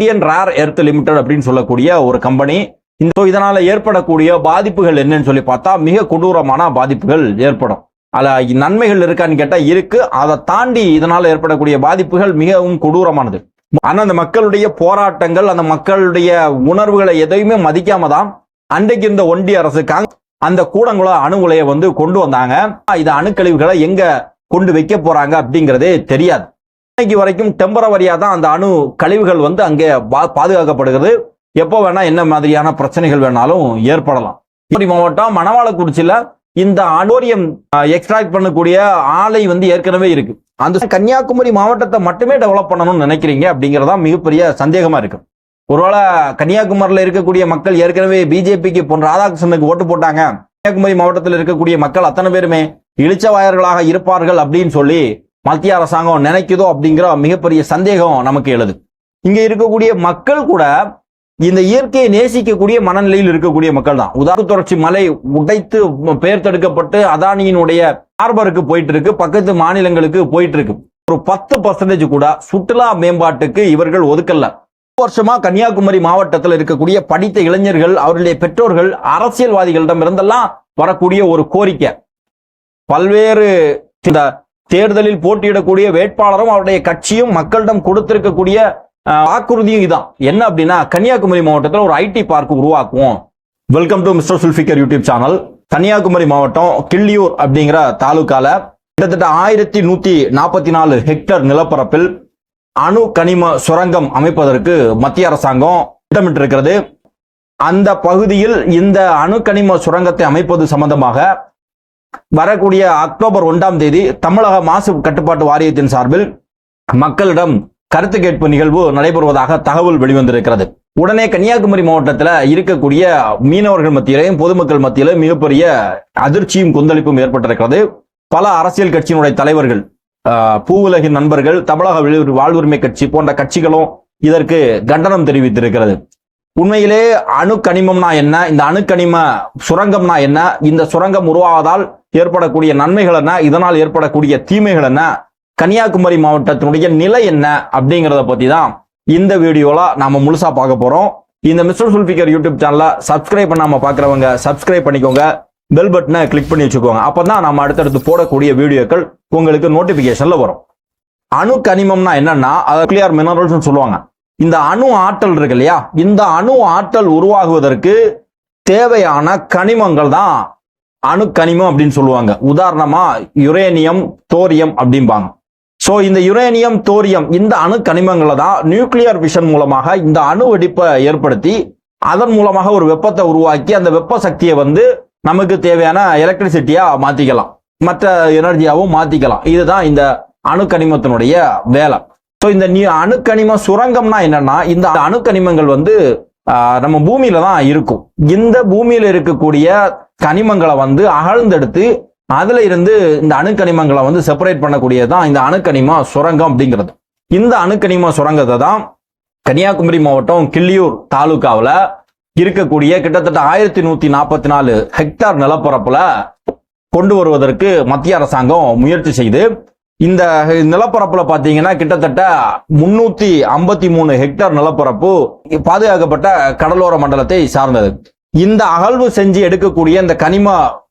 Indian rare earth limited அப்படின்னு சொல்லக்கூடிய ஒரு கம்பெனி இந்த இதனால ஏற்படக்கூடிய பாதிப்புகள் என்னன்னு சொல்லி பார்த்தா மிக கொடூரமான பாதிப்புகள் ஏற்படும். அதில் நன்மைகள் இருக்கான்னு கேட்டா இருக்கு. அதை தாண்டி இதனால ஏற்படக்கூடிய பாதிப்புகள் மிகவும் கொடூரமானது. ஆனா அந்த மக்களுடைய போராட்டங்கள் அந்த மக்களுடைய உணர்வுகளை எதையுமே மதிக்காம தான் அன்றைக்கு இந்த ஒன்றிய அரசுக்காக அந்த கூடங்குள அணு உலையை வந்து கொண்டு வந்தாங்க. இது அணுக்கழிவுகளை எங்க கொண்டு வைக்க போறாங்க அப்படிங்கறதே தெரியாது. இன்னைக்கு வரைக்கும் டெம்பரவரியா தான் அந்த அணு கழிவுகள் வந்து அங்கே பா- பாதுகாக்கப்படுகிறது. எப்போ வேணா என்ன மாதிரியான பிரச்சனைகள் வேணாலும் ஏற்படலாம். இப்படி மாவட்டம் மணவாளக்குறிச்சியில இந்த அனோரியம் எக்ஸ்ட்ராக்ட் பண்ணக்கூடிய ஆலை வந்து ஏற்கனவே இருக்கு. அந்த கன்னியாகுமரி மாவட்டத்தை மட்டுமே டெவலப் பண்ணணும்னு நினைக்கிறீங்க அப்படிங்கிறதா மிகப்பெரிய சந்தேகமா இருக்கு. ஒருவேளை கன்னியாகுமரியில இருக்கக்கூடிய மக்கள் ஏற்கனவே பிஜேபிக்கு போன்ற ராதாகிருஷ்ணனுக்கு ஓட்டு போட்டாங்க. கன்னியாகுமரி மாவட்டத்தில் இருக்கக்கூடிய மக்கள் அத்தனை பேருமே இளிச்சவாயர்களாக இருப்பார்கள் அப்படின்னு சொல்லி மத்திய அரசாங்கம் நினைக்குதோ அப்படிங்கிற மிகப்பெரிய சந்தேகம் நமக்கு எழுது. இங்க இருக்கக்கூடிய மக்கள் கூட இந்த இயற்கையை நேசிக்கக்கூடிய மனநிலையில் இருக்கக்கூடிய மக்கள் தான். உதாரண தொடர்ச்சி மலை உடைத்து பெயர் தடுக்கப்பட்டு அதானியினுடைய ஹார்பருக்கு போயிட்டு இருக்கு பக்கத்து மாநிலங்களுக்கு போயிட்டு இருக்கு ஒரு பத்து பர்சன்டேஜ் கூட சுற்றுலா மேம்பாட்டுக்கு இவர்கள் ஒதுக்கல. வருஷமா கன்னியாகுமரி மாவட்டத்தில் இருக்கக்கூடிய படித்த இளைஞர்கள் அவருடைய பெற்றோர்கள் அரசியல்வாதிகளிடம் இருந்தெல்லாம் வரக்கூடிய ஒரு கோரிக்கை. பல்வேறு இந்த தேர்தலில் போட்டியிடக்கூடிய வேட்பாளரும் அவருடைய கட்சியும் மக்களிடம் கொடுத்திருக்கக்கூடிய வாக்குறுதியும் இதான். என்ன அப்படின்னா கன்னியாகுமரி மாவட்டத்தில் ஒரு ஐடி பார்க் உருவாக்குவோம். Welcome to mister Zulfikar YouTube channel Kanyakumari மாவட்டம் கிள்ளியூர் அப்படிங்கிற தாலுக்கால கிட்டத்தட்ட ஆயிரத்தி நூத்தி நாற்பத்தி நாலு ஹெக்டர் நிலப்பரப்பில் அணு கனிம சுரங்கம் அமைப்பதற்கு மத்திய அரசாங்கம் திட்டமிட்டிருக்கிறது. அந்த பகுதியில் இந்த அணு கனிம சுரங்கத்தை அமைப்பது சம்பந்தமாக வரக்கூடிய அக்டோபர் ஒன்றாம் தேதி தமிழக மாசு கட்டுப்பாட்டு வாரியத்தின் சார்பில் மக்களிடம் கருத்து கேட்பு நிகழ்வு நடைபெறுவதாக தகவல் வெளிவந்திருக்கிறது. உடனே கன்னியாகுமரி மாவட்டத்தில் இருக்கக்கூடிய மீனவர்கள் மத்தியிலையும் பொதுமக்கள் மத்தியிலும் மிகப்பெரிய அதிர்ச்சியும் கொந்தளிப்பும் ஏற்பட்டிருக்கிறது. பல அரசியல் கட்சியினுடைய தலைவர்கள் ஆஹ், பூவுலகின் நண்பர்கள் தமிழக வாழ்வுரிமை கட்சி போன்ற கட்சிகளும் இதற்கு கண்டனம் தெரிவித்திருக்கிறது. உண்மையிலே அணுக்கனிமம்னா என்ன? இந்த அணுக்கனிம சுரங்கம்னா என்ன? இந்த சுரங்கம் உருவாவதால் ஏற்படக்கூடிய நன்மைகள் என்ன? இதனால் ஏற்படக்கூடிய தீமைகள் என்ன? கன்னியாகுமரி மாவட்டத்தினுடைய நிலை என்ன? அப்படிங்கிறத பத்தி தான் இந்த வீடியோல நாம முழுசா பார்க்க போறோம். இந்த மிஸ்டர் சுல்பிகர் யூடியூப் சேனலை சப்ஸ்கிரைப் பண்ணாம பாக்குறவங்க சப்ஸ்கிரைப் பண்ணிக்கோங்க. பெல் பட்டனை கிளிக் பண்ணி வச்சுக்கோங்க. அப்பதான் நம்ம அடுத்தடுத்து போடக்கூடிய வீடியோக்கள் உங்களுக்கு நோட்டிபிகேஷன்ல வரும். அணு கனிமம்னா என்னன்னா அதை கிளியர் மினரல்ஸ் சொல்லுவாங்க. இந்த அணு ஆற்றல் இருக்கு இல்லையா? இந்த அணு ஆற்றல் உருவாகுவதற்கு தேவையான கனிமங்கள் தான் அணு கனிமம் அப்படின்னு சொல்லுவாங்க. உதாரணமா யுரேனியம் தோரியம் அப்படிம்பாங்க. ஸோ இந்த யுரேனியம் தோரியம் இந்த அணு கனிமங்களை தான் நியூக்ளியர் விஷன் மூலமாக இந்த அணு வெடிப்பை ஏற்படுத்தி அதன் மூலமாக ஒரு வெப்பத்தை உருவாக்கி அந்த வெப்ப சக்தியை வந்து நமக்கு தேவையான எலக்ட்ரிசிட்டியா மாத்திக்கலாம். மற்ற எனர்ஜியாவும் மாத்திக்கலாம். இதுதான் இந்த அணு கனிமத்தினுடைய வேலை. ஸோ இந்த நீ அணுக்கனிம சுரங்கம்னா என்னன்னா இந்த அணுக்கனிமங்கள் வந்து நம்ம பூமியில தான் இருக்கும். இந்த பூமியில இருக்கக்கூடிய கனிமங்களை வந்து அகழ்ந்தெடுத்து அதுல இருந்து இந்த அணுக்கனிமங்களை வந்து செப்பரேட் பண்ணக்கூடியதான் இந்த அணுக்கனிம சுரங்கம் அப்படிங்கிறது. இந்த அணுக்கனிம சுரங்கத்தை தான் கன்னியாகுமரி மாவட்டம் கிள்ளியூர் தாலுகாவில் இருக்கக்கூடிய கிட்டத்தட்ட ஆயிரத்தி நூத்தி நாற்பத்தி நாலு ஹெக்டார் நிலப்பரப்புல கொண்டு வருவதற்கு மத்திய அரசாங்கம் முயற்சி செய்து இந்த நிலப்பரப்புல பாத்தீங்கன்னா கிட்டத்தட்ட முன்னூத்தி ஐம்பத்தி மூணு ஹெக்டேர் நிலப்பரப்பு பாதுகாக்கப்பட்ட கடலோர மண்டலத்தை சார்ந்தது. இந்த அகழ்வு செஞ்சு எடுக்கக்கூடிய இந்த கனிம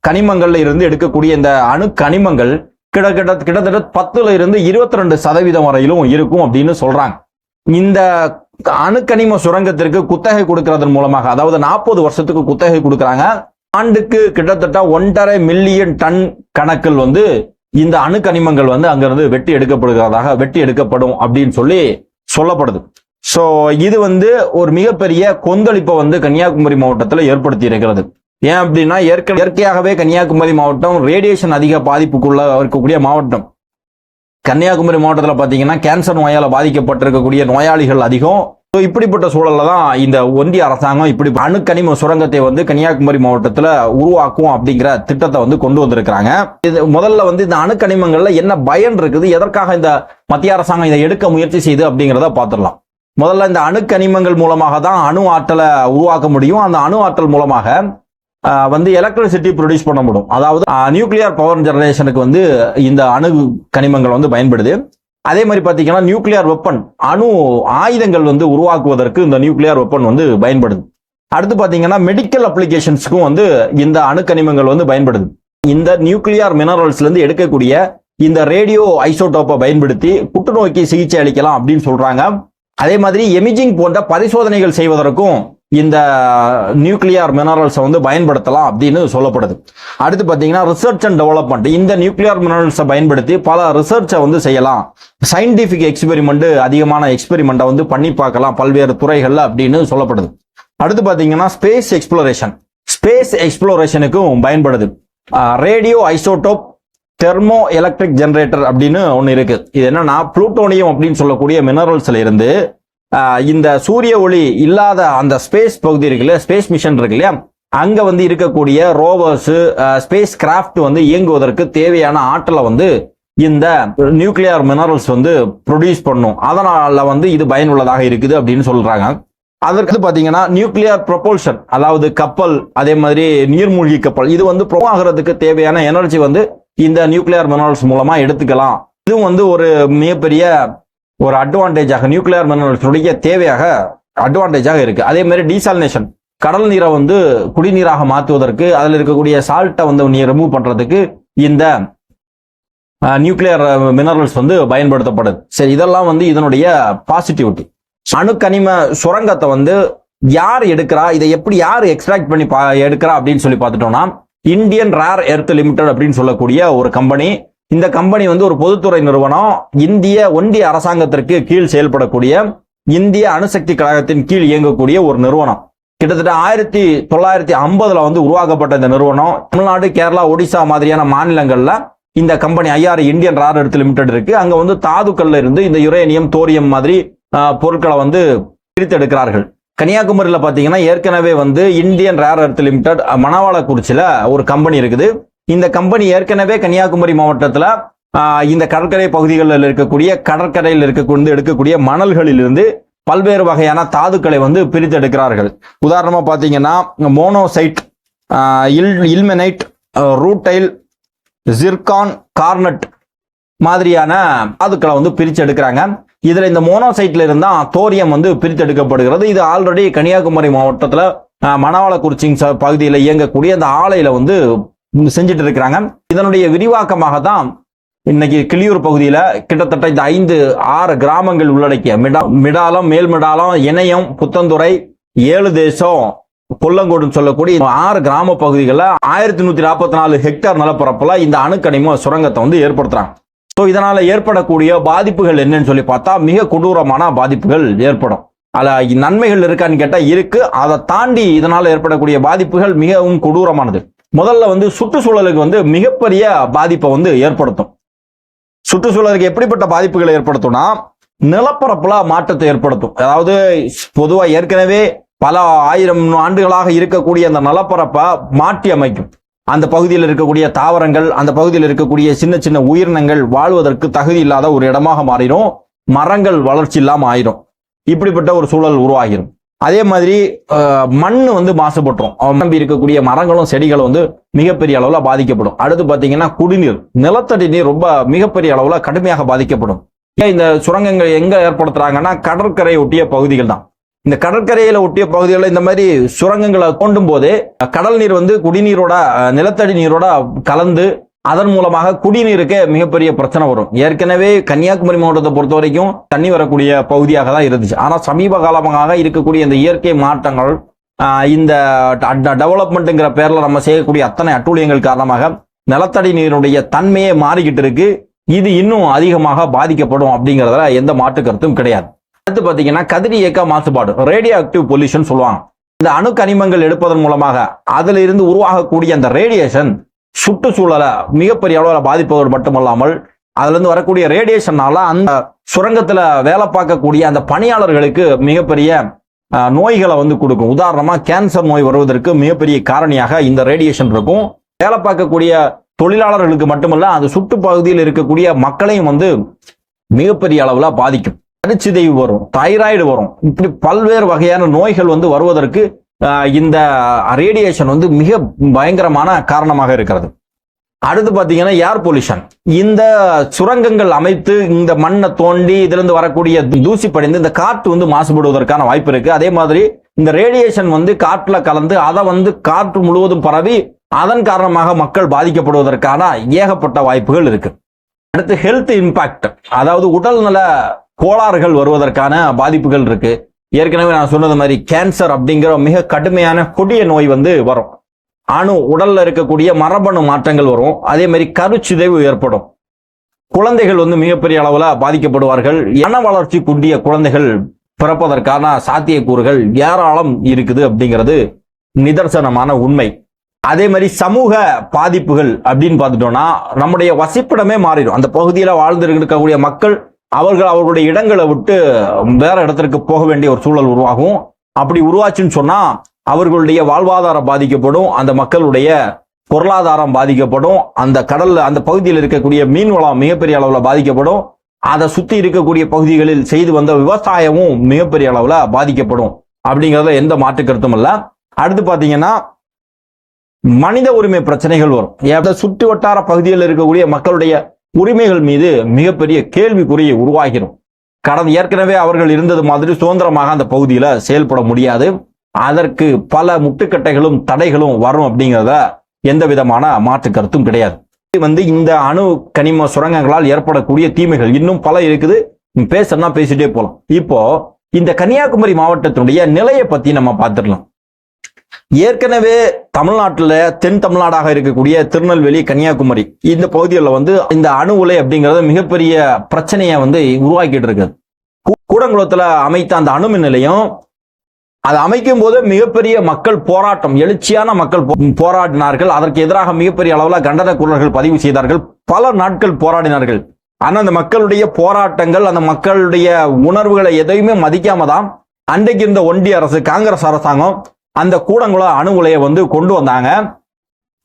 கனிமங்கள்ல இருந்து எடுக்கக்கூடிய இந்த அணு கனிமங்கள் கிட்டத்தட்ட கிட்டத்தட்ட பத்துல இருந்து இருபத்தி ரெண்டு சதவீதம் வரையிலும் இருக்கும் அப்படின்னு சொல்றாங்க. இந்த அணுக்கனிம சுரங்கத்திற்கு குத்தகை கொடுக்கறதன் மூலமாக அதாவது நாற்பது வருஷத்துக்கு குத்தகை கொடுக்கறாங்க. ஆண்டுக்கு கிட்டத்தட்ட ஒன்றரை மில்லியன் டன் கணக்கில் வந்து இந்த அணுக்கனிமங்கள் வந்து அங்கிருந்து வெட்டி எடுக்கப்படுகிறதாக வெட்டி எடுக்கப்படும் அப்படின்னு சொல்லி சொல்லப்படுது. ஸோ இது வந்து ஒரு மிகப்பெரிய கொந்தளிப்பை வந்து கன்னியாகுமரி மாவட்டத்தில் ஏற்படுத்தி இருக்கிறது ஏன் அப்படின்னா இயற்கை இயற்கையாகவே கன்னியாகுமரி மாவட்டம் ரேடியேஷன் அதிக பாதிப்புக்குள்ள இருக்கக்கூடிய மாவட்டம். கன்னியாகுமரி மாவட்டத்தில் பார்த்தீங்கன்னா கேன்சர் நோயால் பாதிக்கப்பட்டிருக்கக்கூடிய நோயாளிகள் அதிகம் ஸோ இப்படிப்பட்ட சூழலில் தான் இந்த ஒன்றிய அரசாங்கம் இப்படி அணுக்கனிம சுரங்கத்தை வந்து கன்னியாகுமரி மாவட்டத்தில் உருவாக்கும் அப்படிங்கிற திட்டத்தை வந்து கொண்டு வந்திருக்கிறாங்க. இது முதல்ல வந்து இந்த அணுக்கனிமங்களில் என்ன பயன் இருக்குது எதற்காக இந்த மத்திய அரசாங்கம் இதை எடுக்க முயற்சி செய்யுது அப்படிங்கிறத பார்த்துடலாம். முதல்ல இந்த அணுக்கனிமங்கள் மூலமாக தான் அணு ஆற்றலை உருவாக்க முடியும். அந்த அணு ஆற்றல் மூலமாக வந்து எலக்ட்ரிசிட்டி ப்ரொடியூஸ் பண்ண முடியும். அதாவது நியூக்ளியர் பவர் ஜெனரேஷனுக்கு வந்து இந்த அணு கனிமங்கள் வந்து பயன்படுது. அதே மாதிரி பார்த்தீங்கன்னா நியூக்ளியர் வெப்பன் அணு ஆயுதங்கள் வந்து உருவாக்குவதற்கு இந்த நியூக்ளியர் வெப்பன் வந்து பயன்படுது. அடுத்து பார்த்தீங்கன்னா மெடிக்கல் அப்ளிகேஷன்ஸுக்கும் வந்து இந்த அணுக்கனிமங்கள் வந்து பயன்படுது. இந்த நியூக்ளியர் மினரல்ஸ்லேருந்து எடுக்கக்கூடிய இந்த ரேடியோ ஐசோடோப்பை பயன்படுத்தி புற்றுநோய்க்கு சிகிச்சை அளிக்கலாம் அப்படின்னு சொல்றாங்க. அதே மாதிரி எமிஜிங் போன்ற பரிசோதனைகள் செய்வதற்கும் இந்த நியூக்ளியர் மினரல்ஸை வந்து பயன்படுத்தலாம் அப்படின்னு சொல்லப்படுது. அடுத்து பார்த்தீங்கன்னா ரிசர்ச் அண்ட் டெவலப்மெண்ட் இந்த நியூக்ளியர் மினரல்ஸை பயன்படுத்தி பல ரிசர்ச்சை வந்து செய்யலாம். சயின்டிஃபிக் எக்ஸ்பெரிமெண்ட் அதிகமான எக்ஸ்பெரிமெண்ட்டை வந்து பண்ணி பார்க்கலாம். பல்வேறு துறைகளில் அப்படின்னு சொல்லப்படுது. அடுத்து பார்த்தீங்கன்னா ஸ்பேஸ் எக்ஸ்ப்ளோரேஷன் ஸ்பேஸ் எக்ஸ்ப்ளோரேஷனுக்கும் பயன்படுது. Radio isotope thermo electric generator அப்படின்னு ஒன்று இருக்குது இது என்னன்னா புளூட்டோனியம் அப்படின்னு சொல்லக்கூடிய மினரல்ஸ்ல இருந்து இந்த சூரிய ஒளி இல்லாத அந்த ஸ்பேஸ் பகுதி இருக்குல்ல ஸ்பேஸ் மிஷன் இருக்கு இல்லையா? அங்க வந்து இருக்கக்கூடிய ரோவர்ஸ் ஸ்பேஸ் கிராஃப்ட் வந்து இயங்குவதற்கு தேவையான ஆற்றலை வந்து இந்த நியூக்ளியர் மினரல்ஸ் வந்து ப்ரொடியூஸ் பண்ணும். அதனால வந்து இது பயனுள்ளதாக இருக்குது அப்படின்னு சொல்றாங்க. அதற்கு பாத்தீங்கன்னா நியூக்ளியர் ப்ரொபல்ஷன் அதாவது கப்பல் அதே மாதிரி நீர்மூழ்கி கப்பல் இது வந்து ஆகிறதுக்கு தேவையான எனர்ஜி வந்து இந்த நியூக்ளியர் மினரல்ஸ் மூலமா எடுத்துக்கலாம். இதுவும் வந்து ஒரு மிகப்பெரிய ஒரு அட்வான்டேஜாக நியூக்ளியர் மினரல்ஸுடைய தேவையாக அட்வான்டேஜாக இருக்கு. அதே மாதிரி டீசாலினேஷன் கடல் நீரை வந்து குடிநீராக மாற்றுவதற்கு அதில் இருக்கக்கூடிய சால்ட்டை வந்து நீ ரிமூவ் பண்ணுறதுக்கு இந்த நியூக்ளியர் மினரல்ஸ் வந்து பயன்படுத்தப்படுது. சரி இதெல்லாம் வந்து இதனுடைய பாசிட்டிவிட்டி அணுக்கனிம சுரங்கத்தை வந்து யார் எடுக்கிறா? இதை எப்படி யார் எக்ஸ்ட்ராக்ட் பண்ணி பா எடுக்கிறா அப்படின்னு சொல்லி பார்த்துட்டோம்னா இந்தியன் ரேர் எர்த் லிமிடெட் அப்படின்னு சொல்லக்கூடிய ஒரு கம்பெனி இந்த கம்பெனி வந்து ஒரு பொதுத்துறை நிறுவனம். இந்திய ஒன்றிய அரசாங்கத்திற்கு கீழ் செயல்படக்கூடிய இந்திய அணுசக்தி கழகத்தின் கீழ் இயங்கக்கூடிய ஒரு நிறுவனம். கிட்டத்தட்ட ஆயிரத்தி தொள்ளாயிரத்தி ஐம்பதுல வந்து உருவாக்கப்பட்ட இந்த நிறுவனம். தமிழ்நாடு கேரளா ஒடிசா மாதிரியான மாநிலங்கள்ல இந்த company IR Indian rare earth limited இருக்கு. அங்க வந்து தாதுக்கல்ல இருந்து இந்த யுரேனியம் தோரியம் மாதிரி பொருட்களை வந்து பிரித்தெடுக்கிறார்கள். கன்னியாகுமரியில் பார்த்தீங்கன்னா ஏற்கனவே வந்து இந்தியன் ரேர் எர்த் லிமிடெட் மணவாளக்குறிச்சியில ஒரு கம்பெனி இருக்குது. இந்த கம்பெனி ஏற்கனவே கன்னியாகுமரி மாவட்டத்தில் இந்த கடற்கரை பகுதிகளில் இருக்கக்கூடிய கடற்கரையில் இருக்கக்கூடிய எடுக்கக்கூடிய மணல்களிலிருந்து பல்வேறு வகையான தாதுக்களை வந்து பிரித்தெடுக்கிறார்கள் உதாரணமாக பார்த்தீங்கன்னா மோனோசைட் இல் இல்மெனைட் ரூட்டைல் ஜிர்கான் கார்னட் மாதிரியான தாதுக்களை வந்து பிரித்து எடுக்கிறாங்க. இதில் இந்த மோனோசைட்ல இருந்தால் தோரியம் வந்து பிரித்தெடுக்கப்படுகிறது இது ஆல்ரெடி கன்னியாகுமரி மாவட்டத்தில் அஹ், மணவாளக்குறிச்சி ச- பகுதியில் இயங்கக்கூடிய அந்த ஆலையில் வந்து செஞ்சுட்டு இருக்கிறாங்க இதனுடைய விரிவாக்கமாக தான் இன்னைக்கு கிளியூர் பகுதியில கிட்டத்தட்ட இந்த ஐந்து ஆறு கிராமங்கள் உள்ளடக்கிய மிடா மிடாலம் மேல்மிடாலம் இணையம் புத்தந்துறை ஏழு தேசம் கொல்லங்கோடுன்னு சொல்லக்கூடிய ஆறு கிராம பகுதிகளில் ஆயிரத்தி நூத்தி நாற்பத்தி நாலு ஹெக்டேர் நிலப்பரப்புல இந்த அணுக்கனிம சுரங்கத்தை வந்து ஏற்படுத்துறாங்க. ஸோ இதனால ஏற்படக்கூடிய பாதிப்புகள் என்னன்னு சொல்லி பார்த்தா மிக கொடூரமான பாதிப்புகள் ஏற்படும். அதில் நன்மைகள் இருக்கான்னு கேட்டால் இருக்கு. அதை தாண்டி இதனால ஏற்படக்கூடிய பாதிப்புகள் மிகவும் கொடூரமானது. முதல்ல வந்து சுற்றுச்சூழலுக்கு வந்து மிகப்பெரிய பாதிப்பை வந்து ஏற்படுத்தும். சுற்றுச்சூழலுக்கு எப்படிப்பட்ட பாதிப்புகளை ஏற்படுத்தும்னா நிலப்பரப்புல மாற்றத்தை ஏற்படுத்தும். அதாவது பொதுவா ஏற்கனவே பல ஆயிரம் ஆண்டுகளாக இருக்கக்கூடிய அந்த நிலப்பரப்பை மாற்றி அமைக்கும். அந்த பகுதியில் இருக்கக்கூடிய தாவரங்கள் அந்த பகுதியில் இருக்கக்கூடிய சின்ன சின்ன உயிரினங்கள் வாழ்வதற்கு தகுதி இல்லாத ஒரு இடமாக மாறிடும். மரங்கள் வளர்ச்சி இல்லாமல் ஆயிரும். இப்படிப்பட்ட ஒரு சூழல் உருவாகிடும் அதே மாதிரி மண் வந்து மாசுபட்டுரும். நம்பி இருக்கக்கூடிய மரங்களும் செடிகளும் வந்து மிகப்பெரிய அளவில் பாதிக்கப்படும். அடுத்து பார்த்தீங்கன்னா குடிநீர். நிலத்தடி நீர் ரொம்ப மிகப்பெரிய அளவில் கடுமையாக பாதிக்கப்படும். ஏன் இந்த சுரங்கங்கள் எங்க ஏற்படுத்துறாங்கன்னா கடற்கரை ஒட்டிய பகுதிகள் தான். இந்த கடற்கரையில ஒட்டிய பகுதிகளில் இந்த மாதிரி சுரங்கங்களை தோண்டும் போது கடல் நீர் வந்து குடிநீரோட நிலத்தடி நீரோட கலந்து அதன் மூலமாக குடிநீருக்கு மிகப்பெரிய பிரச்சனை வரும். ஏற்கனவே கன்னியாகுமரி மாவட்டத்தை பொறுத்த வரைக்கும் தண்ணி வரக்கூடிய பகுதியாக தான் இருந்துச்சு. ஆனால் சமீப காலமாக இருக்கக்கூடிய இந்த இயற்கை மாற்றங்கள் இந்த டெவலப்மெண்ட்டுங்கிற பேரில் நம்ம செய்யக்கூடிய அத்தனை அட்டூழியங்கள் காரணமாக நிலத்தடி நீருடைய தன்மையே மாறிக்கிட்டு இருக்கு. இது இன்னும் அதிகமாக பாதிக்கப்படும் அப்படிங்கிறதுல எந்த மாற்று கருத்தும் கிடையாது. அடுத்து பார்த்தீங்கன்னா கதிரி இயக்க மாசுபாடு ரேடியோ ஆக்டிவ் பொல்யூஷன் சொல்லுவாங்க. இந்த அணு கனிமங்கள் எடுப்பதன் மூலமாக அதிலிருந்து உருவாகக்கூடிய அந்த ரேடியேஷன் சுற்றுச்சூழலை மிகப்பெரிய அளவில் பாதிப்பதோடு மட்டுமல்லாமல் அதுலேருந்து வரக்கூடிய ரேடியேஷனால அந்த சுரங்கத்தில் வேலை பார்க்கக்கூடிய அந்த பணியாளர்களுக்கு மிகப்பெரிய நோய்களை வந்து கொடுக்கும். உதாரணமாக கேன்சர் நோய் வருவதற்கு மிகப்பெரிய காரணியாக இந்த ரேடியேஷன் இருக்கும். வேலை பார்க்கக்கூடிய தொழிலாளர்களுக்கு மட்டுமல்ல அந்த சுற்று பகுதியில் இருக்கக்கூடிய மக்களையும் வந்து மிகப்பெரிய அளவில் பாதிக்கும். கருச்சிதைவு வரும் தைராய்டு வரும். இப்படி பல்வேறு வகையான நோய்கள் வந்து வருவதற்கு இந்த ரேடியேஷன் வந்து மிக பயங்கரமான காரணமாக இருக்கிறது. அடுத்து பார்த்தீங்கன்னா ஏர் பொல்யூஷன் இந்த சுரங்கங்கள் அமைத்து இந்த மண்ணை தோண்டி இதுலேருந்து வரக்கூடிய தூசி படிந்து இந்த காற்று வந்து மாசுபடுவதற்கான வாய்ப்பு இருக்கு. அதே மாதிரி இந்த ரேடியேஷன் வந்து காற்றுல கலந்து அதை வந்து காற்று முழுவதும் பரவி அதன் காரணமாக மக்கள் பாதிக்கப்படுவதற்கான ஏகப்பட்ட வாய்ப்புகள் இருக்கு. அடுத்து ஹெல்த் இம்பாக்ட் அதாவது உடல்நல கோளாறுகள் வருவதற்கான பாதிப்புகள் இருக்கு. ஏற்கனவே நான் சொன்னது மாதிரி கேன்சர் அப்படிங்கிற மிக கடுமையான கொடிய நோய் வந்து வரும். அணு உடல்ல இருக்கக்கூடிய மரபணு மாற்றங்கள் வரும். அதே மாதிரி கருச்சிதைவு ஏற்படும். குழந்தைகள் வந்து மிகப்பெரிய அளவில் பாதிக்கப்படுவார்கள். இன வளர்ச்சி குண்டிய குழந்தைகள் பிறப்பதற்கான சாத்தியக்கூறுகள் ஏராளம் இருக்குது அப்படிங்கிறது நிதர்சனமான உண்மை. அதே மாதிரி சமூக பாதிப்புகள் அப்படின்னு பார்த்துட்டோம்னா நம்முடைய வசிப்பிடமே மாறிடும். அந்த பகுதியில் வாழ்ந்து இருக்கக்கூடிய மக்கள் அவர்கள் அவர்களுடைய இடங்களை விட்டு வேற இடத்திற்கு போக வேண்டிய ஒரு சூழல் உருவாகும். அப்படி உருவாச்சுன்னு சொன்னா அவர்களுடைய வாழ்வாதாரம் பாதிக்கப்படும் அந்த மக்களுடைய பொருளாதாரம் பாதிக்கப்படும் அந்த கடல்ல அந்த பகுதியில் இருக்கக்கூடிய மீன் வளம் மிகப்பெரிய அளவுல பாதிக்கப்படும் அதை சுத்தி இருக்கக்கூடிய பகுதிகளில் செய்து வந்த விவசாயமும் மிகப்பெரிய அளவுல பாதிக்கப்படும். அப்படிங்கிறத எந்த மாற்று கருத்தும் இல்ல. அடுத்து பாத்தீங்கன்னா மனித உரிமை பிரச்சனைகள் வரும். ஏன் சுற்று வட்டார பகுதியில் இருக்கக்கூடிய மக்களுடைய உரிமைகள் மீது மிகப்பெரிய கேள்விக்குறியை உருவாகிடும் கடந்த ஏற்கனவே அவர்கள் இருந்தது மாதிரி சுதந்திரமாக அந்த பகுதியில் செயல்பட முடியாது. அதற்கு பல முட்டுக்கட்டைகளும் தடைகளும் வரும் அப்படிங்கிறத எந்த விதமான மாற்று கருத்தும் கிடையாது. இது வந்து இந்த அணு கனிம சுரங்கங்களால் ஏற்படக்கூடிய தீமைகள். இன்னும் பல இருக்குது. பேசணும்னா பேசிட்டே போகலாம் இப்போ இந்த கன்னியாகுமரி மாவட்டத்தினுடைய நிலையை பத்தி நம்ம பார்த்துடலாம். ஏற்கனவே தமிழ்நாட்டுல தென் தமிழ்நாடாக இருக்கக்கூடிய திருநெல்வேலி கன்னியாகுமரி இந்த பகுதிகளில் வந்து இந்த அணு உலை அப்படிங்கிறது மிகப்பெரிய பிரச்சனையை வந்து உருவாக்கிட்டு இருக்குது. கூடங்குளத்தில் கூடங்குளத்துல அமைத்த அந்த அணுமின் நிலையம் அது அமைக்கும் போது மிகப்பெரிய மக்கள் போராட்டம் எழுச்சியான மக்கள் போராடினார்கள். அதற்கு எதிராக மிகப்பெரிய அளவில் கண்டன குரல்கள் பதிவு செய்தார்கள். பல நாட்கள் போராடினார்கள். ஆனால் அந்த மக்களுடைய போராட்டங்கள் அந்த மக்களுடைய உணர்வுகளை எதையுமே மதிக்காம தான் அன்றைக்கு இருந்த ஒன்றிய அரசு காங்கிரஸ் அரசாங்கம் அந்த கூடங்குளம் அணு உலையை வந்து கொண்டு வந்தாங்க.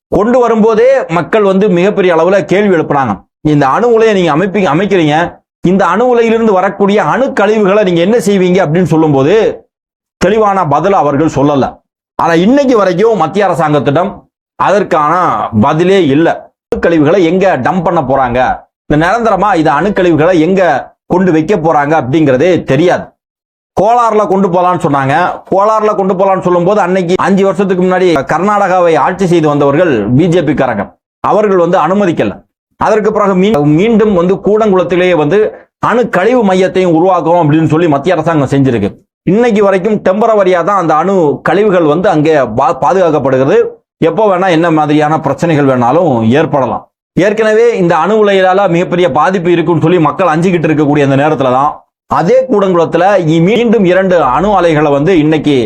கொண்டு வரும்போதே மக்கள் வந்து மிகப்பெரிய அளவுல கேள்வி எழுப்புனாங்க. இந்த அணு உலையை நீங்க அமைப்பீங்க அமைக்கிறீங்க. இந்த அணு உலையிலிருந்து வரக்கூடிய அணு கழிவுகளை நீங்க என்ன செய்வீங்க அப்படின்னு சொல்லும்போது தெளிவான பதில் அவர்கள் சொல்லல. ஆனா இன்னைக்கு வரைக்கும் மத்திய அரசாங்கத்திடம் அதற்கான பதிலே இல்லை. அணுக்கழிவுகளை எங்க டம்ப் பண்ண போறாங்க? இந்த நிரந்தரமா இது அணுக்கழிவுகளை எங்க கொண்டு வைக்க போறாங்க அப்படிங்கிறதே தெரியாது. கோலார்ல கொண்டு போலான்னு சொன்னாங்க. கோலார்ல கொண்டு போலான்னு சொல்லும்போது அன்னைக்கு அஞ்சு வருஷத்துக்கு முன்னாடி கர்நாடகாவை ஆட்சி செய்து வந்தவர்கள் பிஜேபி காரங்க அவர்கள் வந்து அனுமதிக்கல. அதற்கு பிறகு மீ- மீண்டும் வந்து கூடங்குளத்திலேயே வந்து அணு கழிவு மையத்தையும் உருவாக்குறோம் அப்படின்னு சொல்லி மத்திய அரசாங்கம் செஞ்சிருக்கு. இன்னைக்கு வரைக்கும் டெம்பரவரியா தான் அந்த அணு கழிவுகள் வந்து அங்கே பா- பாதுகாக்கப்படுகிறது. எப்போ வேணா என்ன மாதிரியான பிரச்சனைகள் வேணாலும் ஏற்படலாம். ஏற்கனவே இந்த அணு உலையிலால மிகப்பெரிய பாதிப்பு இருக்குன்னு சொல்லி மக்கள் அஞ்சுக்கிட்டு இருக்கக்கூடிய அந்த நேரத்துல தான் அதே கூடங்குளத்துல மீண்டும் இரண்டு அணு ஆலைகளை வந்து இன்னைக்கு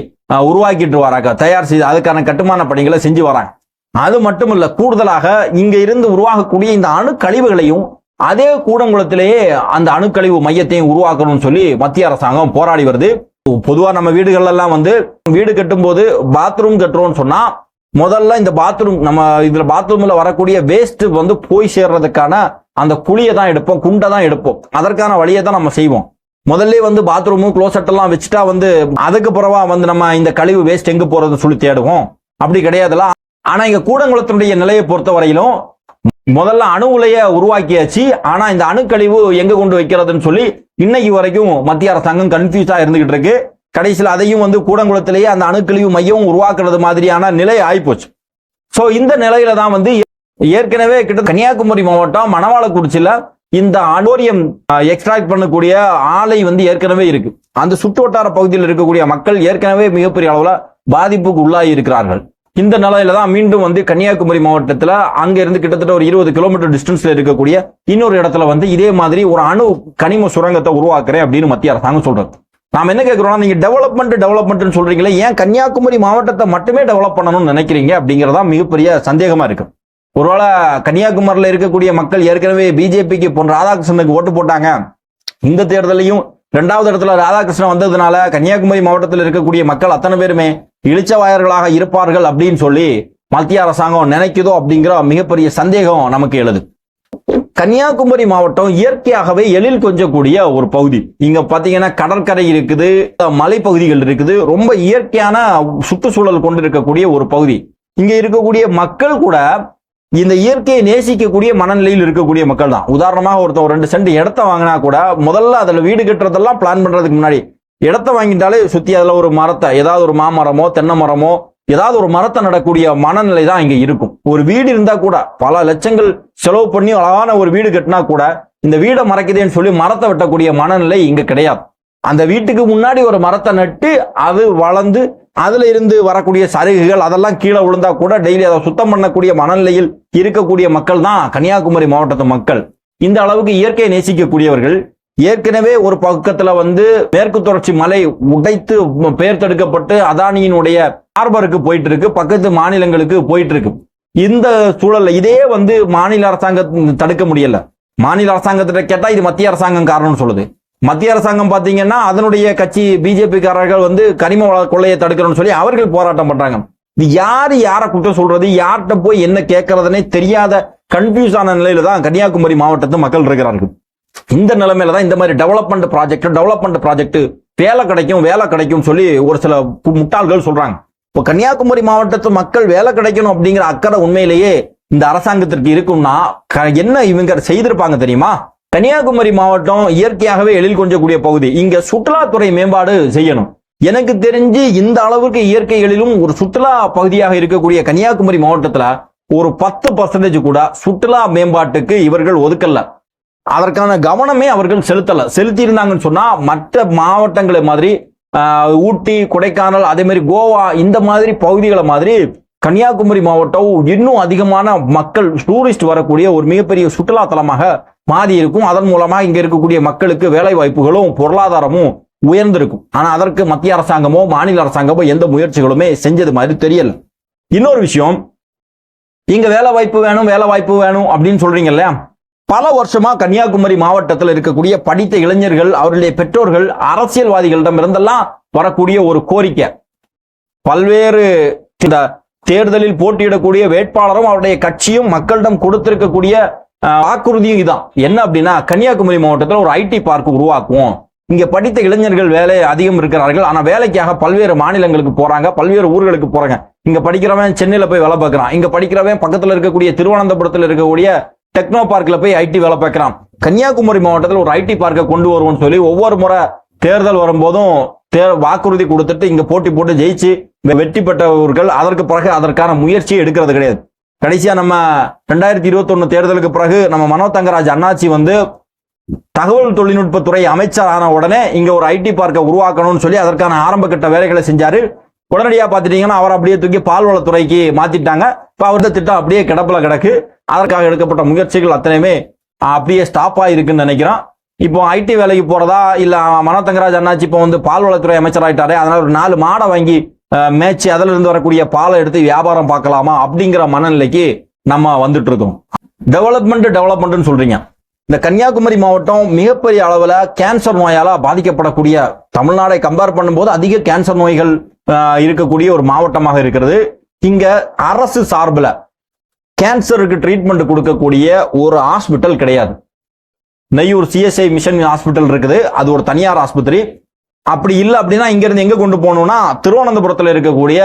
உருவாக்கிட்டு வராங்க. தயார் செய்து அதுக்கான கட்டுமான பணிகளை செஞ்சு வராங்க. அது மட்டும் இல்ல கூடுதலாக இங்க இருந்து உருவாகக்கூடிய இந்த அணு கழிவுகளையும் அதே கூடங்குளத்திலேயே அந்த அணுக்கழிவு மையத்தையும் உருவாக்கணும்னு சொல்லி மத்திய அரசாங்கம் போராடி வருது. பொதுவா நம்ம வீடுகள் எல்லாம் வந்து வீடு கட்டும்போது பாத்ரூம் கட்டுறோம்னு சொன்னா முதல்ல இந்த பாத்ரூம் நம்ம இதுல பாத்ரூம்ல வரக்கூடிய வேஸ்ட் வந்து போய் சேர்றதுக்கான அந்த குழியை தான் எடுப்போம் குண்டை தான் எடுப்போம். அதற்கான வழியை தான் நம்ம செய்வோம். முதல்ல வந்து பாத்ரூமும் க்ளோசெட் எல்லாம் வச்சுட்டா வந்து அதுக்கு பிறவா வந்து நம்ம இந்த கழிவு வேஸ்ட் எங்க போறதுன்னு சொல்லி தேடுவோம். அப்படி கிடையாதுல ஆனா இங்க கூடங்குளத்தினுடைய நிலையை பொறுத்த வரையிலும் முதல்ல அணு உலைய உருவாக்கியாச்சு. ஆனா இந்த அணுக்கழிவு எங்க கொண்டு வைக்கிறதுன்னு சொல்லி இன்னைக்கு வரைக்கும் மத்திய அரசாங்கம் கன்ஃபியூஸா இருந்துகிட்டு இருக்கு. கடைசியில் அதையும் வந்து கூடங்குளத்திலேயே அந்த அணுக்கழிவு மையம் உருவாக்குறது மாதிரியான நிலை ஆயிப்போச்சு. ஸோ இந்த நிலையில தான் வந்து ஏற்கனவே கிட்ட கன்னியாகுமரி மாவட்டம் மணவாளக்குறிச்சியில இந்த அனோரியம் எக்ஸ்ட்ராக்ட் பண்ணக்கூடிய ஆலை வந்து ஏற்கனவே இருக்கு. அந்த சுற்று வட்டார பகுதியில் இருக்கக்கூடிய மக்கள் ஏற்கனவே மிகப்பெரிய அளவுல பாதிப்புக்கு உள்ளாகி இருக்கிறார்கள். இந்த நிலையில தான் மீண்டும் வந்து கன்னியாகுமரி மாவட்டத்துல அங்க இருந்து கிட்டத்தட்ட ஒரு இருபது கிலோமீட்டர் டிஸ்டன்ஸ்ல இருக்கக்கூடிய இன்னொரு இடத்துல வந்து இதே மாதிரி ஒரு அணு கனிம சுரங்கத்தை உருவாக்குறேன் அப்படின்னு மத்திய அரசாங்கம் சொல்றது. நாம் என்ன கேட்கிறோம்னா நீங்க டெவலப்மெண்ட் டெவலப்மெண்ட்னு சொல்றீங்களே ஏன் கன்னியாகுமரி மாவட்டத்தை மட்டுமே டெவலப் பண்ணணும்னு நினைக்கிறீங்க அப்படிங்கறதா மிகப்பெரிய சந்தேகமா இருக்கு. ஒருவேளை கன்னியாகுமரியில் இருக்கக்கூடிய மக்கள் ஏற்கனவே பிஜேபிக்கு பொன் ராதாகிருஷ்ணனுக்கு ஓட்டு போட்டாங்க. இந்த தேர்தலையும் இரண்டாவது இடத்துல ராதாகிருஷ்ணன் வந்ததுனால கன்னியாகுமரி மாவட்டத்தில் இருக்கக்கூடிய மக்கள் அத்தனை பேருமே இழிச்சவாயர்களாக இருப்பார்கள் அப்படின்னு சொல்லி மத்திய அரசாங்கம் நினைக்குதோ அப்படிங்கிற மிகப்பெரிய சந்தேகம் நமக்கு எழுது. கன்னியாகுமரி மாவட்டம் இயற்கையாகவே எழில் கொஞ்சக்கூடிய ஒரு பகுதி. இங்க பாத்தீங்கன்னா கடற்கரை இருக்குது மலைப்பகுதிகள் இருக்குது ரொம்ப இயற்கையான சுற்றுச்சூழல் கொண்டு இருக்கக்கூடிய ஒரு பகுதி. இங்க இருக்கக்கூடிய மக்கள் கூட இந்த இயற்கையை நேசிக்கக்கூடிய மனநிலையில் இருக்கக்கூடிய மக்கள் தான் உதாரணமாக ஒருத்தன் ஒரு ரெண்டு சென்ட் இடத்த வாங்கினா கூட முதல்ல அதில் வீடு கட்டுறதெல்லாம் பிளான் பண்ணுறதுக்கு முன்னாடி இடத்த வாங்கிட்டாலே சுற்றி அதில் ஒரு மரத்தை ஏதாவது ஒரு மாமரமோ தென்னை மரமோ ஏதாவது ஒரு மரத்தை நடக்கூடிய மனநிலை தான் இங்கே இருக்கும். ஒரு வீடு இருந்தால் கூட பல லட்சங்கள் செலவு பண்ணி அழகான ஒரு வீடு கட்டினா கூட இந்த வீடை மறைக்குதேன்னு சொல்லி மரத்தை வெட்டக்கூடிய மனநிலை இங்கே கிடையாது. அந்த வீட்டுக்கு முன்னாடி ஒரு மரத்தை நட்டு அது வளர்ந்து அதில் இருந்து வரக்கூடிய சருகுகள் அதெல்லாம் கீழே விழுந்தா கூட டெய்லி அதை சுத்தம் பண்ணக்கூடிய மனநிலையில் இருக்கக்கூடிய மக்கள் தான் கன்னியாகுமரி மாவட்டத்து மக்கள். இந்த அளவுக்கு இயற்கையை நேசிக்கக்கூடியவர்கள். ஏற்கனவே ஒரு பக்கத்துல வந்து மேற்கு தொடர்ச்சி மலை உடைத்து பெயர் தடுக்கப்பட்டு அதானியினுடைய ஹார்பருக்கு போயிட்டு இருக்கு பக்கத்து மாநிலங்களுக்கு போயிட்டு இருக்கு இந்த சூழல்ல இதே வந்து மாநில அரசாங்கம் தடுக்க முடியல. மாநில அரசாங்கத்திட்ட கேட்டா இது மத்திய அரசாங்கம் காரணம்னு சொல்லுது. மத்திய அரசாங்கம் பார்த்தீங்கன்னா அதனுடைய கட்சி பிஜேபிக்காரர்கள் வந்து கனிம வள கொள்ளையை தடுக்கணும்னு சொல்லி அவர்கள் போராட்டம் பண்றாங்க. இது யார் யாரை குற்றம் சொல்றது யார்கிட்ட போய் என்ன கேட்கறதுனே தெரியாத கன்ஃபியூஸ் ஆன நிலையில தான் கன்னியாகுமரி மாவட்டத்து மக்கள் இருக்கிறார்கள். இந்த நிலைமையில தான் இந்த மாதிரி டெவலப்மெண்ட் ப்ராஜெக்ட் டெவலப்மெண்ட் ப்ராஜெக்ட் வேலை கிடைக்கும் வேலை கிடைக்கும் சொல்லி ஒரு சில முட்டாள்கள் சொல்றாங்க. இப்போ கன்னியாகுமரி மாவட்டத்து மக்கள் வேலை கிடைக்கணும் அப்படிங்கிற அக்கறை உண்மையிலேயே இந்த அரசாங்கத்திற்கு இருக்கும்னா க- என்ன இவங்க செய்திருப்பாங்க தெரியுமா? கன்னியாகுமரி மாவட்டம் இயற்கையாகவே எழில் கொஞ்சக்கூடிய பகுதி. இங்க சுற்றுலாத்துறை மேம்பாடு செய்யணும். எனக்கு தெரிஞ்சு இந்த அளவுக்கு இயற்கை எழிலும் ஒரு சுற்றுலா பகுதியாக இருக்கக்கூடிய கன்னியாகுமரி மாவட்டத்துல ஒரு பத்து பர்சன்டேஜ் கூட சுற்றுலா மேம்பாட்டுக்கு இவர்கள் ஒதுக்கல. அதற்கான கவனமே அவர்கள் செலுத்தல. செலுத்தி இருந்தாங்கன்னு சொன்னா மற்ற மாவட்டங்களை மாதிரி ஊட்டி கொடைக்கானல் அதே மாதிரி கோவா இந்த மாதிரி பகுதிகளை மாதிரி கன்னியாகுமரி மாவட்டம் இன்னும் அதிகமான மக்கள் டூரிஸ்ட் வரக்கூடிய ஒரு மிகப்பெரிய சுற்றுலா தலமாக மாறி இருக்கும். அதன் மூலமாக இங்கே இருக்கக்கூடிய மக்களுக்கு வேலை வாய்ப்புகளும் பொருளாதாரமும் உயர்ந்திருக்கும். ஆனால் அதற்கு மத்திய அரசாங்கமோ மாநில அரசாங்கமோ எந்த முயற்சிகளுமே செஞ்சது மாதிரி தெரியல. இன்னொரு விஷயம் இங்க வேலை வாய்ப்பு வேணும் வேலை வாய்ப்பு வேணும் அப்படின்னு சொல்றீங்க இல்லையா? பல வருஷமா கன்னியாகுமரி மாவட்டத்தில் இருக்கக்கூடிய படித்த இளைஞர்கள் அவருடைய பெற்றோர்கள் அரசியல்வாதிகளிடமிருந்தெல்லாம் வரக்கூடிய ஒரு கோரிக்கை. பல்வேறு இந்த தேர்தலில் போட்டியிடக்கூடிய வேட்பாளரும் அவருடைய கட்சியும் மக்களிடம் கொடுத்திருக்கக்கூடிய வாக்குறுதியும் இதான். என்ன அப்படின்னா கன்னியாகுமரி மாவட்டத்தில் ஒரு ஐடி பார்க் உருவாக்குவோம். இங்க படித்த இளைஞர்கள் வேலை அதிகம் இருக்கிறார்கள். ஆனா வேலைக்காக பல்வேறு மாநிலங்களுக்கு போறாங்க. பல்வேறு ஊர்களுக்கு போறாங்க. இங்க படிக்கிறவன் சென்னையில போய் வேலை பார்க்கறான். இங்க படிக்கிறவன் பக்கத்துல இருக்கக்கூடிய திருவனந்தபுரத்தில் இருக்கக்கூடிய டெக்னோ பார்க்ல போய் ஐடி வேலை பார்க்கறான். கன்னியாகுமரி மாவட்டத்தில் ஒரு ஐடி பார்க்கை கொண்டு வருவோம்னு சொல்லி ஒவ்வொரு முறை தேர்தல் வரும்போதும் தே வாக்குறுதி கொடுத்துட்டு இங்க போட்டி போட்டு ஜெயிச்சு வெற்றி பெற்றவர்கள் அதற்கு பிறகு அதற்கான முயற்சியை எடுக்கிறது கிடையாது. கடைசியா நம்ம ரெண்டாயிரத்தி இருபத்தொன்னு தேர்தலுக்கு பிறகு நம்ம மனோ தங்கராஜ் அண்ணாச்சி வந்து தகவல் தொழில்நுட்பத்துறை அமைச்சர் ஆன உடனே இங்க ஒரு ஐடி பார்க்கை உருவாக்கணும்னு சொல்லி அதற்கான ஆரம்ப கட்ட வேலைகளை செஞ்சாரு. உடனடியா பாத்துட்டீங்கன்னா அவர் அப்படியே தூக்கி பால்வளத்துறைக்கு மாத்திட்டாங்க. இப்ப அவரது திட்டம் அப்படியே கிடப்புல கிடக்கு. அதற்காக எடுக்கப்பட்ட முயற்சிகள் அத்தனையுமே அப்படியே ஸ்டாப் ஆயிருக்குன்னு நினைக்கிறோம். இப்போ ஐடி வேலைக்கு போறதா? இல்ல மனோ தங்கராஜ் அண்ணாச்சி இப்போ வந்து பால்வளத்துறை அமைச்சர் ஆயிட்டாரு அதனால ஒரு நாலு மாடை வாங்கி மேய்ச்சி அதுல இருந்து வரக்கூடிய பாலை எடுத்து வியாபாரம் பார்க்கலாமா அப்படிங்கிற மனநிலைக்கு நம்ம வந்துட்டு இருக்கோம் டெவலப்மெண்ட் டெவலப்மெண்ட்னு சொல்றீங்க. இந்த கன்னியாகுமரி மாவட்டம் மிகப்பெரிய அளவில் கேன்சர் நோயால பாதிக்கப்படக்கூடிய தமிழ்நாடை கம்பேர் பண்ணும்போது அதிக கேன்சர் நோய்கள் இருக்கக்கூடிய ஒரு மாவட்டமாக இருக்கிறது. இங்க அரசு சார்பில் கேன்சருக்கு ட்ரீட்மெண்ட் கொடுக்கக்கூடிய ஒரு ஹாஸ்பிட்டல் கிடையாது. நெய்யூர் சிஎஸ்ஐ மிஷன் ஹாஸ்பிட்டல் இருக்குது. அது ஒரு தனியார் ஆஸ்பத்திரி. அப்படி இல்லை அப்படின்னா இங்க இருந்து எங்க கொண்டு போகணும்னா திருவனந்தபுரத்தில் இருக்கக்கூடிய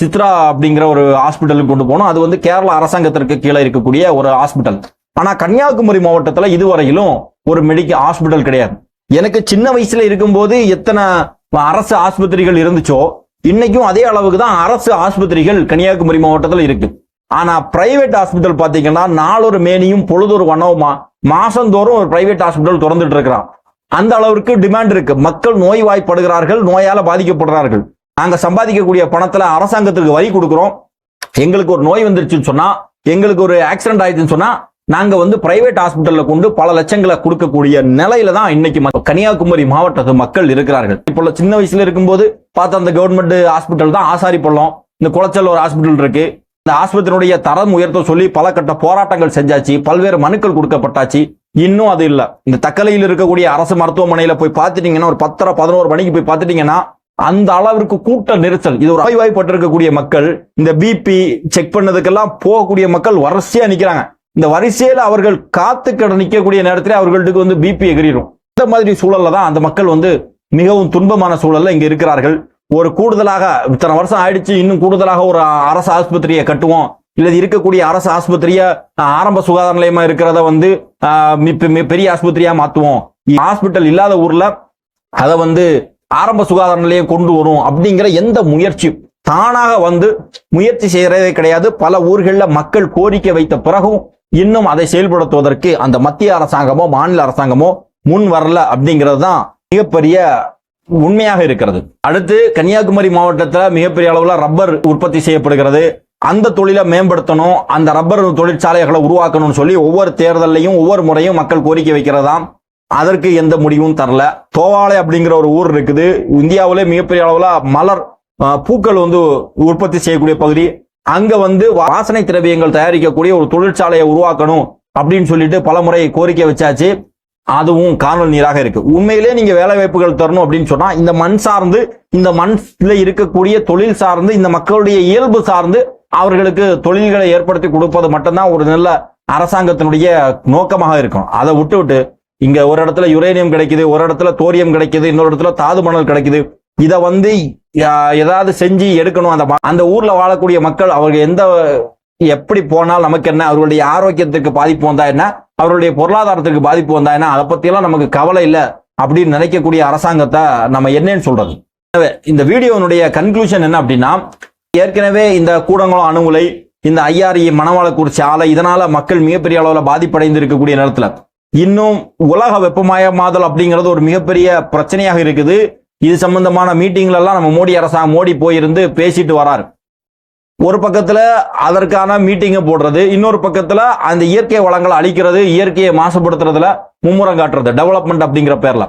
சித்ரா அப்படிங்கிற ஒரு ஹாஸ்பிட்டலுக்கு கொண்டு போகணும். அது வந்து கேரள அரசாங்கத்திற்கு கீழே இருக்கக்கூடிய ஒரு ஹாஸ்பிட்டல். ஆனா கன்னியாகுமரி மாவட்டத்துல இதுவரையிலும் ஒரு மெடிக்கல் ஹாஸ்பிட்டல் கிடையாது. எனக்கு சின்ன வயசுல இருக்கும்போது எத்தனை அரசு ஆஸ்பத்திரிகள் இருந்துச்சோ இன்னைக்கும் அதே அளவுக்கு தான் அரசு ஆஸ்பத்திரிகள் கன்னியாகுமரி மாவட்டத்தில் இருக்கு. ஆனா பிரைவேட் ஹாஸ்பிட்டல் பாத்தீங்கன்னா நாளொரு மேனியும் பொழுதொரு வனவுமா மாசந்தோறும் ஒரு பிரைவேட் ஹாஸ்பிட்டல் திறந்துட்டு இருக்கிறான். அந்த அளவிற்கு டிமாண்ட் இருக்கு. மக்கள் நோய்வாய்ப்படுகிறார்கள் நோயால பாதிக்கப்படுறார்கள் நாங்க சம்பாதிக்கக்கூடிய பணத்துல அரசாங்கத்திற்கு வரி கொடுக்கிறோம். எங்களுக்கு ஒரு நோய் வந்துருச்சுன்னு சொன்னா எங்களுக்கு ஒரு ஆக்சிடென்ட் ஆயிடுச்சுன்னு சொன்னா நாங்க வந்து பிரைவேட் ஹாஸ்பிட்டல்ல கொண்டு பல லட்சங்களை கொடுக்கக்கூடிய நிலையில தான் இன்னைக்கு ம- கன்னியாகுமரி மாவட்டத்து மக்கள் இருக்கிறார்கள். இப்போ சின்ன வயசுல இருக்கும்போது பார்த்த அந்த கவர்மெண்ட் ஹாஸ்பிட்டல் தான் ஆசாரி பள்ளம் இந்த குளச்சல் ஒரு ஹாஸ்பிட்டல் இருக்கு. இந்த ஆஸ்பத்திரியுடைய தரம் உயர்த்த சொல்லி பல கட்ட போராட்டங்கள் செஞ்சாச்சு. பல்வேறு மனுக்கள் கொடுக்கப்பட்டாச்சு. இன்னும் அது இல்லை. இந்த தக்கலையில் இருக்கக்கூடிய அரசு மருத்துவமனையில் போய் பார்த்துட்டீங்கன்னா ஒரு பத்தரை பதினோரு மணிக்கு போய் பார்த்துட்டீங்கன்னா அந்த அளவிற்கு கூட்ட நெரிசல். இது ஒரு ஆய்வாய்ப்பட்டிருக்கக்கூடிய மக்கள் இந்த பிபி செக் பண்ணதுக்கெல்லாம் போகக்கூடிய மக்கள் வரிசையா நிக்கிறாங்க. இந்த வரிசையில அவர்கள் காத்து கிட நிற்கக்கூடிய நேரத்தில் அவர்களுக்கு வந்து பிபி எகிரிடும் இந்த மாதிரி சூழல்ல தான் அந்த மக்கள் வந்து மிகவும் துன்பமான சூழல்ல இங்க இருக்கிறார்கள். ஒரு கூடுதலாக இத்தனை வருஷம் ஆயிடுச்சு இன்னும் கூடுதலாக ஒரு அரசு ஆஸ்பத்திரியை கட்டுவோம். இல்லது இருக்கக்கூடிய அரசு ஆஸ்பத்திரியா ஆரம்ப சுகாதார நிலையமா இருக்கிறத வந்து மி- பெரிய ஆஸ்பத்திரியா மாத்துவோம். ஹாஸ்பிட்டல் இல்லாத ஊர்ல அதை வந்து ஆரம்ப சுகாதார நிலையம் கொண்டு வரும் அப்படிங்கிற எந்த முயற்சி தானாக வந்து முயற்சி செய்யறதே கிடையாது. பல ஊர்களில் மக்கள் கோரிக்கை வைத்த பிறகும் இன்னும் அதை செயல்படுத்துவதற்கு அந்த மத்திய அரசாங்கமோ மாநில அரசாங்கமோ முன் வரல அப்படிங்கிறது தான் மிகப்பெரிய உண்மையாக இருக்கிறது. அடுத்து கன்னியாகுமரி மாவட்டத்தில் மிகப்பெரிய அளவில் ரப்பர் உற்பத்தி செய்யப்படுகிறது. அந்த தொழிலை மேம்படுத்தணும் அந்த ரப்பர் தொழிற்சாலைகளை உருவாக்கணும்னு சொல்லி ஒவ்வொரு தேர்தல்லையும் ஒவ்வொரு முறையும் மக்கள் கோரிக்கை வைக்கிறதாம். அதற்கு எந்த முடிவும் தரல. தோவாலை அப்படிங்கிற ஒரு ஊர் இருக்குது. இந்தியாவிலே மிகப்பெரிய அளவில் மலர் பூக்கள் வந்து உற்பத்தி செய்யக்கூடிய பகுதி. அங்க வந்து வாசனை திரவியங்கள் தயாரிக்கக்கூடிய ஒரு தொழிற்சாலையை உருவாக்கணும் அப்படின்னு சொல்லிட்டு பல முறை கோரிக்கை வச்சாச்சு. அதுவும் காணல் நீராக இருக்கு. உண்மையிலே நீங்க வேலை வாய்ப்புகள் தரணும் அப்படின்னு சொன்னா இந்த மண் சார்ந்து இந்த மண்ல இருக்கக்கூடிய தொழில் சார்ந்து இந்த மக்களுடைய இயல்பு சார்ந்து அவர்களுக்கு தொழில்களை ஏற்படுத்தி கொடுப்பது மட்டும்தான் ஒரு நல்ல அரசாங்கத்தினுடைய நோக்கமாக இருக்கும். அதை விட்டு விட்டு இங்க ஒரு இடத்துல யுரேனியம் கிடைக்குது ஒரு இடத்துல தோரியம் கிடைக்குது இன்னொரு இடத்துல தாது மணல் கிடைக்குது. இதை வந்து ஏதாவது செஞ்சு எடுக்கணும். அந்த அந்த ஊர்ல வாழக்கூடிய மக்கள் அவங்க எந்த எப்படி போனால் நமக்கு என்ன? அவர்களுடைய ஆரோக்கியத்துக்கு பாதிப்பு வந்தா என்ன? அவருடைய பொருளாதாரத்துக்கு பாதிப்பு வந்தா என்ன? அதை பத்தியெல்லாம் நமக்கு கவலை இல்லை அப்படின்னு நினைக்கக்கூடிய அரசாங்கத்தை நம்ம என்னன்னு சொல்றது. இந்த வீடியோனுடைய கன்க்ளூஷன் என்ன அப்படின்னா ஏற்கனவே இந்த கூடங்குளம் அணுகுலை இந்த ஐஆர்இ மணவாளக்குறிச்சி ஆலை இதனால மக்கள் மிகப்பெரிய அளவில் பாதிப்படைந்து இருக்கக்கூடிய நேரத்தில். இன்னும் உலக வெப்பமயமாதல் அப்படிங்கிறது ஒரு மிகப்பெரிய பிரச்சனையாக இருக்குது. இது சம்பந்தமான மீட்டிங்ல எல்லாம் நம்ம மோடி அரசாங்கம் மோடி போயிருந்து பேசிட்டு வராரு. ஒரு பக்கத்துல அதற்கான மீட்டிங்கை போடுறது இன்னொரு பக்கத்துல அந்த இயற்கை வளங்களை அழிக்கிறது இயற்கையை மாசுபடுத்துறதுல மும்முரம் காட்டுறது டெவலப்மெண்ட் அப்படிங்கிற பேர்ல.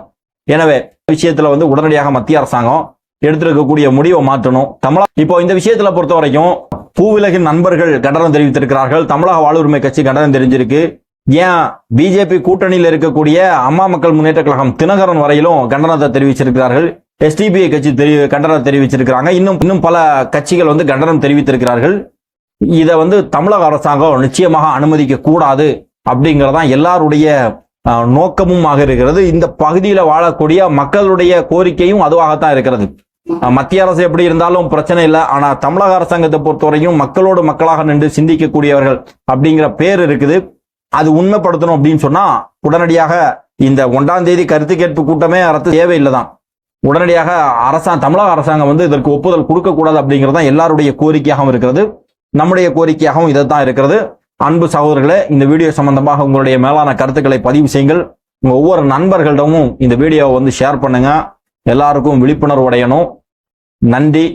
எனவே விஷயத்துல வந்து உடனடியாக மத்திய அரசாங்கம் எடுத்திருக்கக்கூடிய முடிவை மாற்றணும். தமிழக இப்போ இந்த விஷயத்துல பொறுத்த வரைக்கும் பூவிலகின் நண்பர்கள் கண்டனம் தெரிவித்திருக்கிறார்கள். தமிழக வாழ்வுரிமை கட்சி கண்டனம் தெரிஞ்சிருக்கு. ஏன் பிஜேபி கூட்டணியில் இருக்கக்கூடிய அம்மா மக்கள் முன்னேற்ற கழகம் தினகரன் வரையிலும் கண்டனத்தை தெரிவிச்சிருக்கிறார்கள். எஸ்டிபிஐ கட்சி தெரி கண்டனம் தெரிவிச்சிருக்கிறாங்க. இன்னும் இன்னும் பல கட்சிகள் வந்து கண்டனம் தெரிவித்திருக்கிறார்கள். இதை வந்து தமிழக அரசாங்கம் நிச்சயமாக அனுமதிக்க கூடாது அப்படிங்கறதான் எல்லாருடைய நோக்கமும் ஆக இருக்கிறது. இந்த பகுதியில் வாழக்கூடிய மக்களுடைய கோரிக்கையும் அதுவாகத்தான் இருக்கிறது. மத்திய அரசு எப்படி இருந்தாலும் பிரச்சனை இல்லை. ஆனா தமிழக அரசாங்கத்தை பொறுத்தவரையும் மக்களோடு மக்களாக நின்று சிந்திக்கக்கூடியவர்கள் அப்படிங்கிற பேர் இருக்குது. அது உண்மைப்படுத்தணும் அப்படின்னு சொன்னா உடனடியாக இந்த ஒன்றாம் தேதி கருத்து கேட்பு கூட்டமே அரசு தேவையில்லை தான் உடனடியாக அரசாங்க தமிழக அரசாங்கம் வந்து இதற்கு ஒப்புதல் கொடுக்க கூடாது அப்படிங்கிறது தான் எல்லாருடைய கோரிக்கையாகவும் இருக்கிறது. நம்முடைய கோரிக்கையாகவும் இதைத்தான் இருக்கிறது. அன்பு சகோதரர்களே இந்த வீடியோ சம்பந்தமாக உங்களுடைய மேலான கருத்துக்களை பதிவு செய்யுங்கள். உங்க ஒவ்வொரு நண்பர்களிடமும் இந்த வீடியோவை வந்து ஷேர் பண்ணுங்க. எல்லாருக்கும் விழிப்புணர்வு அடையணும். நன்றி